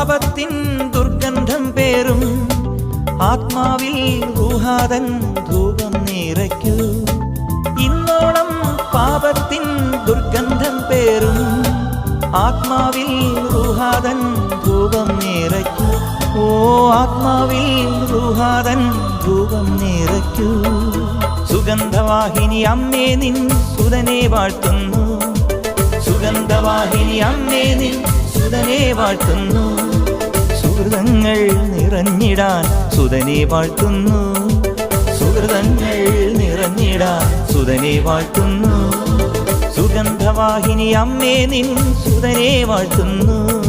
പാപത്തിൻ ദുർഗന്ധം പേറും. ആത്മാവിൽ റൂഹാതൻ ധൂപം നിറയ്ക്കൂ. ഇന്നോളം പാപത്തിൻ ദുർഗന്ധം പേറും. ആത്മാവിൽ റൂഹാതൻ ധൂപം നിറയ്ക്കൂ. ഓ ആത്മാവിൽ റൂഹാതൻ ധൂപം നിറയ്ക്കൂ. സുഗന്ധവാഹിനി അമ്മേ നിൻ സുതനെ വാഴ്ത്തുന്നു. സുഗന്ധവാഹിനി അമ്മേ നിൻ സുതനെ വാഴ്ത്തുന്നു. നിറഞ്ഞിടാൻ സുതനെ വാഴ്ത്തുന്നു. സുഹൃതങ്ങൾ നിറഞ്ഞിടാൻ സുതനെ വാഴ്ത്തുന്നു. സുഗന്ധവാഹിനി അമ്മേ നിൻ സുതനെ വാഴ്ത്തുന്നു.